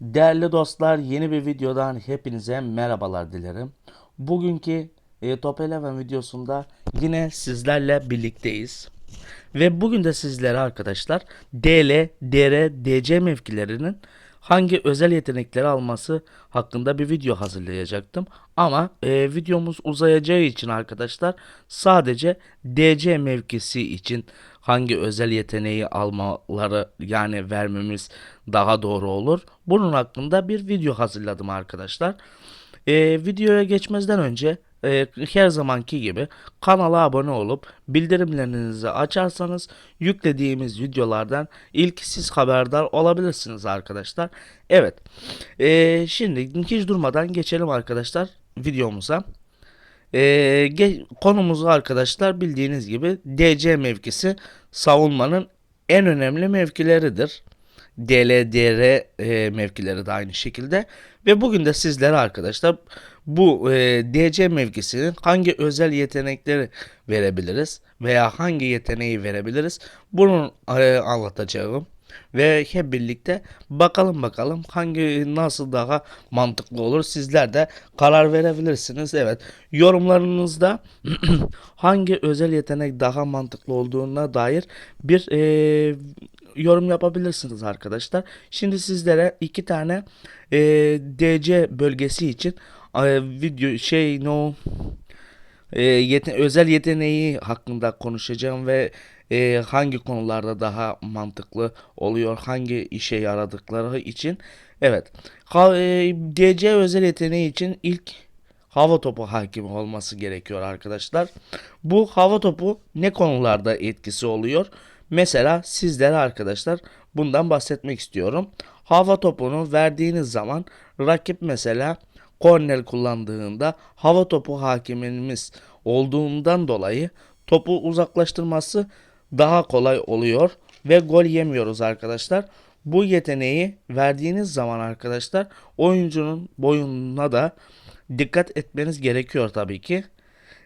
Değerli dostlar yeni bir videodan hepinize merhabalar dilerim. Bugünkü e, Top Eleven videosunda yine sizlerle birlikteyiz. Ve bugün de sizlere arkadaşlar DL, DR, DC mevkilerinin hangi özel yetenekleri alması hakkında bir video hazırlayacaktım. Ama e, videomuz uzayacağı için arkadaşlar sadece DC mevkisi için hangi özel yeteneği almaları yani vermemiz daha doğru olur. Bunun hakkında bir video hazırladım arkadaşlar. E, videoya geçmezden önce e, her zamanki gibi kanala abone olup bildirimlerinizi açarsanız yüklediğimiz videolardan ilk siz haberdar olabilirsiniz arkadaşlar. Evet. E, şimdi hiç durmadan geçelim arkadaşlar videomuza. E, ge- konumuzu arkadaşlar bildiğiniz gibi DC mevkisi savunmanın en önemli mevkileridir. DLDR e, mevkileri de aynı şekilde. Ve bugün de sizlere arkadaşlar bu e, DC mevkisinin hangi özel yetenekleri verebiliriz veya hangi yeteneği verebiliriz bunu e, anlatacağım. Ve hep birlikte bakalım bakalım hangi nasıl daha mantıklı olur sizler de karar verebilirsiniz. Evet yorumlarınızda hangi özel yetenek daha mantıklı olduğuna dair bir e, yorum yapabilirsiniz arkadaşlar. Şimdi sizlere iki tane e, DC bölgesi için e, video şey no e, yete- özel yeteneği hakkında konuşacağım ve e, hangi konularda daha mantıklı oluyor, hangi işe yaradıkları için. Evet, ha, e, DC özel yeteneği için ilk hava topu hakimi olması gerekiyor arkadaşlar. Bu hava topu ne konularda etkisi oluyor? Mesela sizlere arkadaşlar bundan bahsetmek istiyorum. Hava topunu verdiğiniz zaman rakip mesela korner kullandığında hava topu hakimimiz olduğundan dolayı topu uzaklaştırması daha kolay oluyor ve gol yemiyoruz arkadaşlar. Bu yeteneği verdiğiniz zaman arkadaşlar oyuncunun boyuna da dikkat etmeniz gerekiyor tabii ki.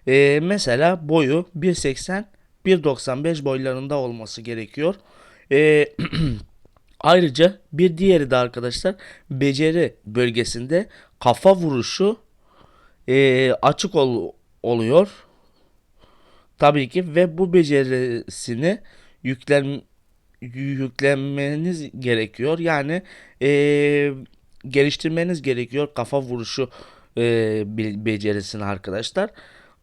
Ee, mesela boyu 1.80 1.95 boylarında olması gerekiyor. Ee, ayrıca bir diğeri de arkadaşlar beceri bölgesinde kafa vuruşu e, açık ol- oluyor. Tabii ki ve bu becerisini yüklen yüklenmeniz gerekiyor. Yani e, geliştirmeniz gerekiyor kafa vuruşu e, be- becerisini arkadaşlar.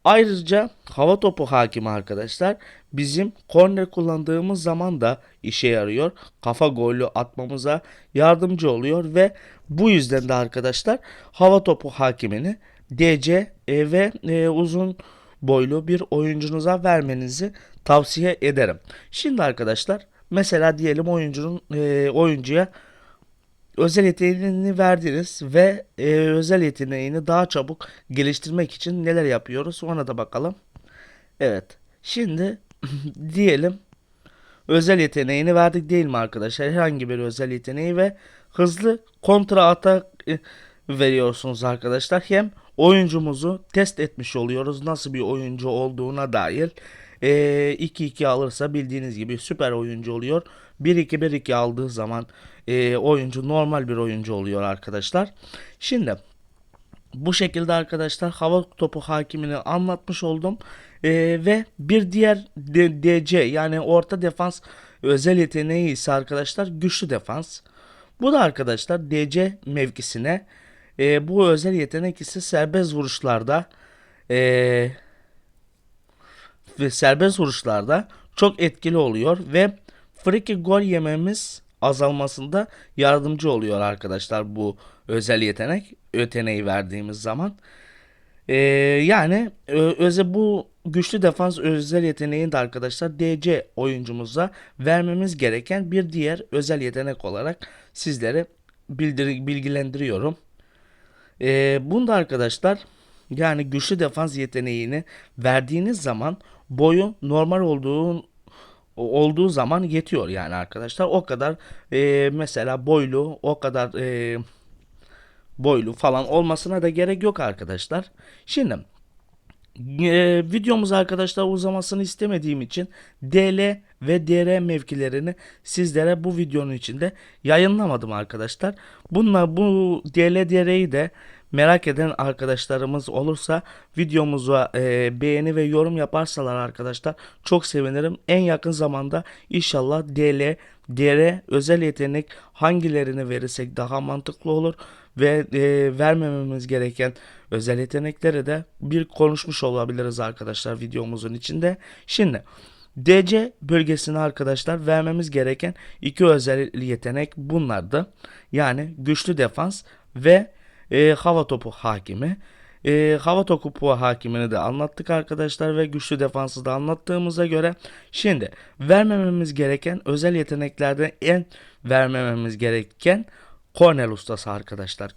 Ayrıca hava topu hakimi arkadaşlar bizim korner kullandığımız zaman da işe yarıyor. Kafa golü atmamıza yardımcı oluyor ve bu yüzden de arkadaşlar hava topu hakimini DC ve e, uzun boylu bir oyuncunuza vermenizi tavsiye ederim. Şimdi arkadaşlar mesela diyelim oyuncunun e, oyuncuya özel yeteneğini verdiniz ve e, özel yeteneğini daha çabuk geliştirmek için neler yapıyoruz ona da bakalım. Evet. Şimdi diyelim özel yeteneğini verdik değil mi arkadaşlar? Herhangi bir özel yeteneği ve hızlı kontra atak e, veriyorsunuz arkadaşlar. Hem oyuncumuzu test etmiş oluyoruz nasıl bir oyuncu olduğuna dair. E, 2-2 alırsa bildiğiniz gibi süper oyuncu oluyor. 1-2-1-2 aldığı zaman e, oyuncu normal bir oyuncu oluyor arkadaşlar. Şimdi bu şekilde arkadaşlar hava topu hakimini anlatmış oldum. Ee, ve bir diğer DC yani orta defans özel yeteneği ise arkadaşlar güçlü defans. Bu da arkadaşlar DC mevkisine e, bu özel yetenek ise serbest vuruşlarda e, ve serbest vuruşlarda çok etkili oluyor ve free kick gol yememiz azalmasında yardımcı oluyor arkadaşlar bu özel yetenek öteneği verdiğimiz zaman. Ee, yani öze bu güçlü defans özel yeteneğini de arkadaşlar DC oyuncumuza vermemiz gereken bir diğer özel yetenek olarak sizlere bildir- bilgilendiriyorum. Ee, bunda arkadaşlar yani güçlü defans yeteneğini verdiğiniz zaman boyu normal olduğu olduğu zaman yetiyor yani arkadaşlar. O kadar e, mesela boylu o kadar e, boylu falan olmasına da gerek yok arkadaşlar. Şimdi e, videomuz arkadaşlar uzamasını istemediğim için DL ve DR mevkilerini sizlere bu videonun içinde yayınlamadım arkadaşlar. Bununla bu DL DR'yi de merak eden arkadaşlarımız olursa videomuza e, beğeni ve yorum yaparsalar arkadaşlar çok sevinirim. En yakın zamanda inşallah DL, DR özel yetenek hangilerini verirsek daha mantıklı olur ve e, vermememiz gereken özel yetenekleri de bir konuşmuş olabiliriz arkadaşlar videomuzun içinde. Şimdi DC bölgesine arkadaşlar vermemiz gereken iki özel yetenek bunlardı. Yani güçlü defans ve e, hava topu hakimi. E, hava topu hakimini de anlattık arkadaşlar ve güçlü defansı da anlattığımıza göre şimdi vermememiz gereken özel yeteneklerden en vermememiz gereken Cornel ustası arkadaşlar.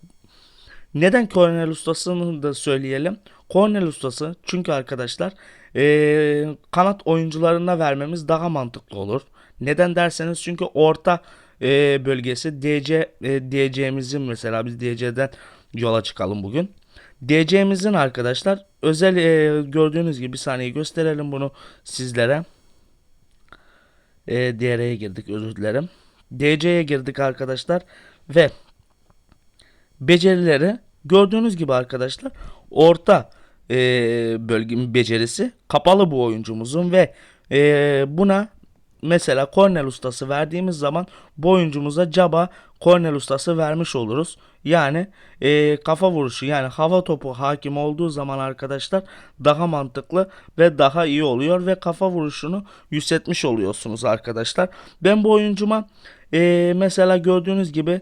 Neden Cornel ustasını da söyleyelim. Cornel ustası çünkü arkadaşlar eee, kanat oyuncularına vermemiz daha mantıklı olur. Neden derseniz çünkü orta eee, bölgesi DC e, DC'mizin mesela biz DC'den yola çıkalım bugün. DC'mizin arkadaşlar özel eee, gördüğünüz gibi bir saniye gösterelim bunu sizlere. E, DR'ye girdik özür dilerim. DC'ye girdik arkadaşlar ve becerileri gördüğünüz gibi arkadaşlar orta e, bölge becerisi kapalı bu oyuncumuzun ve e, buna mesela kornel ustası verdiğimiz zaman bu oyuncumuza caba kornel ustası vermiş oluruz. Yani e, kafa vuruşu yani hava topu hakim olduğu zaman arkadaşlar daha mantıklı ve daha iyi oluyor ve kafa vuruşunu yükseltmiş oluyorsunuz arkadaşlar. Ben bu oyuncuma e, mesela gördüğünüz gibi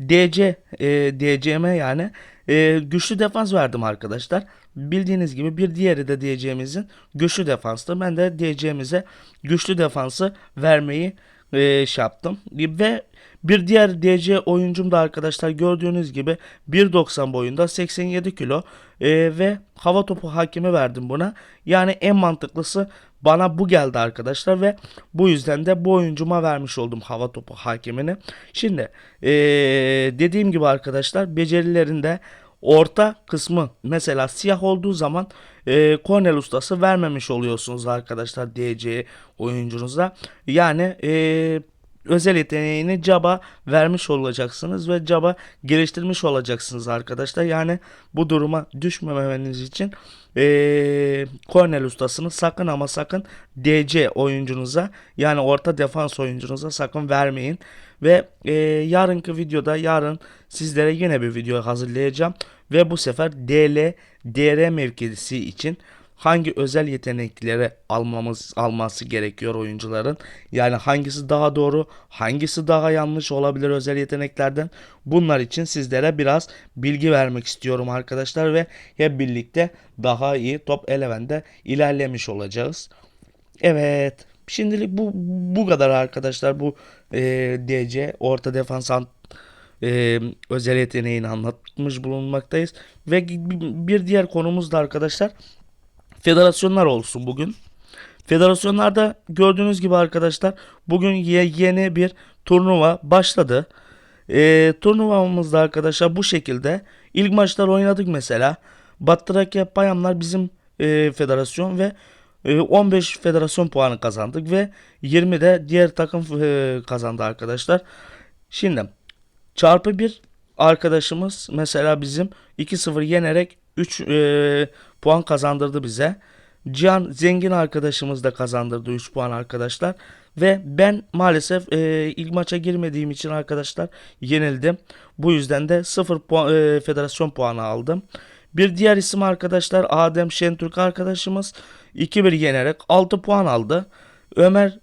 DC e, DCM yani e, güçlü defans verdim arkadaşlar. Bildiğiniz gibi bir diğeri de DC'mizin güçlü defanstı. Ben de DC'mize güçlü defansı vermeyi e, şey yaptım. Ve bir diğer DC oyuncum da arkadaşlar gördüğünüz gibi 1.90 boyunda 87 kilo e, ve hava topu hakimi verdim buna. Yani en mantıklısı bana bu geldi arkadaşlar ve bu yüzden de bu oyuncuma vermiş oldum hava topu hakimini. Şimdi e, dediğim gibi arkadaşlar becerilerinde orta kısmı mesela siyah olduğu zaman e, kornel ustası vermemiş oluyorsunuz arkadaşlar DC oyuncunuza. Yani e, özel yeteneğini Jab'a vermiş olacaksınız ve Jab'a geliştirmiş olacaksınız arkadaşlar. Yani bu duruma düşmemeniz için eee Cornel ustasını sakın ama sakın DC oyuncunuza yani orta defans oyuncunuza sakın vermeyin. Ve eee, yarınki videoda yarın sizlere yine bir video hazırlayacağım. Ve bu sefer DL, DR mevkisi için hangi özel yetenekleri almamız alması gerekiyor oyuncuların. Yani hangisi daha doğru, hangisi daha yanlış olabilir özel yeteneklerden. Bunlar için sizlere biraz bilgi vermek istiyorum arkadaşlar ve hep birlikte daha iyi top elevende ilerlemiş olacağız. Evet. Şimdilik bu bu kadar arkadaşlar. Bu e, DC orta defans e, özel yeteneğini anlatmış bulunmaktayız. Ve bir diğer konumuz da arkadaşlar federasyonlar olsun bugün. Federasyonlarda gördüğünüz gibi arkadaşlar bugün ye- yeni bir turnuva başladı. Ee, turnuvamızda arkadaşlar bu şekilde ilk maçlar oynadık mesela. Batı Trakya Bayanlar bizim e, federasyon ve e, 15 federasyon puanı kazandık ve 20 de diğer takım e, kazandı arkadaşlar. Şimdi çarpı bir arkadaşımız mesela bizim 2-0 yenerek 3 e, puan kazandırdı bize. Cihan Zengin arkadaşımız da kazandırdı 3 puan arkadaşlar. Ve ben maalesef e, ilk maça girmediğim için arkadaşlar yenildim. Bu yüzden de 0 puan, e, federasyon puanı aldım. Bir diğer isim arkadaşlar Adem Şentürk arkadaşımız 2-1 yenerek 6 puan aldı. Ömer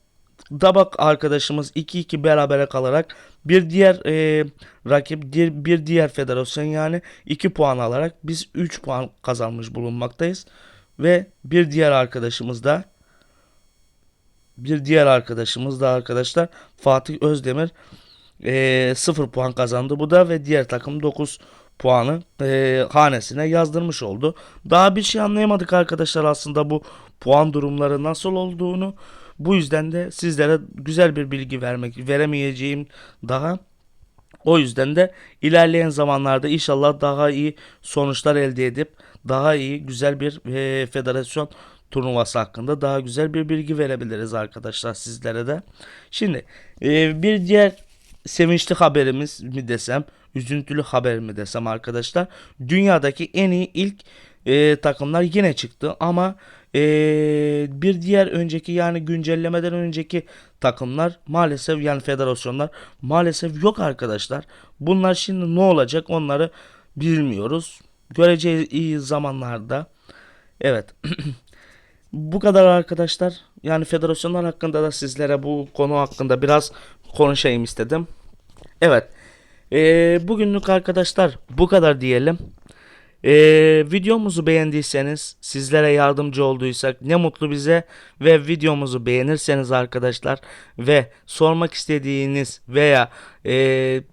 Dabak arkadaşımız 2-2 berabere kalarak bir diğer e, rakip bir, bir diğer federasyon yani 2 puan alarak biz 3 puan kazanmış bulunmaktayız. Ve bir diğer arkadaşımız da bir diğer arkadaşımız da arkadaşlar Fatih Özdemir e, 0 puan kazandı bu da ve diğer takım 9 puanı e, hanesine yazdırmış oldu. Daha bir şey anlayamadık arkadaşlar aslında bu puan durumları nasıl olduğunu. Bu yüzden de sizlere güzel bir bilgi vermek veremeyeceğim daha. O yüzden de ilerleyen zamanlarda inşallah daha iyi sonuçlar elde edip daha iyi güzel bir e, federasyon turnuvası hakkında daha güzel bir bilgi verebiliriz arkadaşlar sizlere de. Şimdi e, bir diğer sevinçli haberimiz mi desem, üzüntülü haber mi desem arkadaşlar. Dünyadaki en iyi ilk e, takımlar yine çıktı ama e, bir diğer önceki yani güncellemeden önceki takımlar maalesef yani federasyonlar maalesef yok arkadaşlar. Bunlar şimdi ne olacak onları bilmiyoruz. Göreceğiz iyi zamanlarda. Evet. Bu kadar arkadaşlar. Yani federasyonlar hakkında da sizlere bu konu hakkında biraz konuşayım istedim. Evet. Ee, bugünlük arkadaşlar bu kadar diyelim. Ee, videomuzu beğendiyseniz, sizlere yardımcı olduysak ne mutlu bize ve videomuzu beğenirseniz arkadaşlar ve sormak istediğiniz veya e,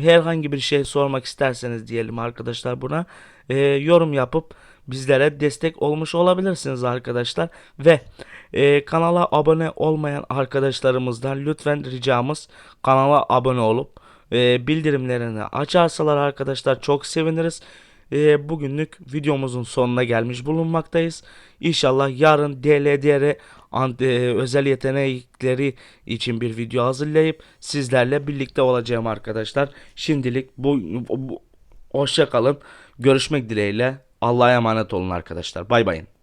herhangi bir şey sormak isterseniz diyelim arkadaşlar buna e, yorum yapıp bizlere destek olmuş olabilirsiniz arkadaşlar ve e, kanala abone olmayan arkadaşlarımızdan lütfen ricamız kanala abone olup e, bildirimlerini açarsalar arkadaşlar çok seviniriz. E, bugünlük videomuzun sonuna gelmiş bulunmaktayız. İnşallah yarın DLDR e, özel yetenekleri için bir video hazırlayıp sizlerle birlikte olacağım arkadaşlar. Şimdilik bu, bu hoşça kalın. Görüşmek dileğiyle. Allah'a emanet olun arkadaşlar. Bay bayın.